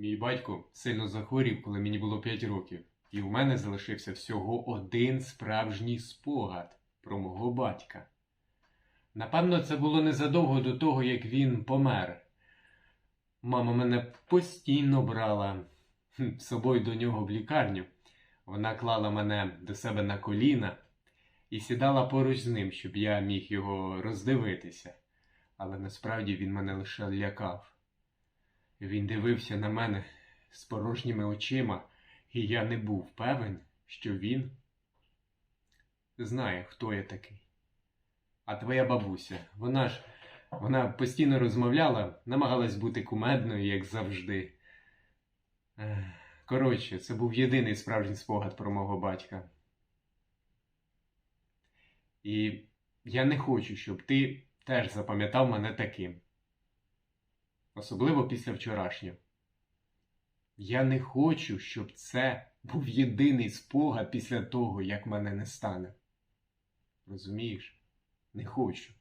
Мій батько сильно захворів, коли мені було 5 років, і у мене залишився всього один справжній спогад про мого батька. Напевно, це було незадовго до того, як він помер. Мама мене постійно брала з собою до нього в лікарню. Вона клала мене до себе на коліна і сідала поруч з ним, щоб я міг його роздивитися. Але насправді він мене лише лякав. Він дивився на мене з порожніми очима, і я не був певен, що він знає, хто я такий. А твоя бабуся, вона ж вона постійно розмовляла, намагалась бути кумедною, як завжди. Коротше, це був єдиний справжній спогад про мого батька. І я не хочу, щоб ти теж запам'ятав мене таким. Особливо після вчорашнього. Я не хочу, щоб це був єдиний спогад після того, як мене не стане. Розумієш? Не хочу.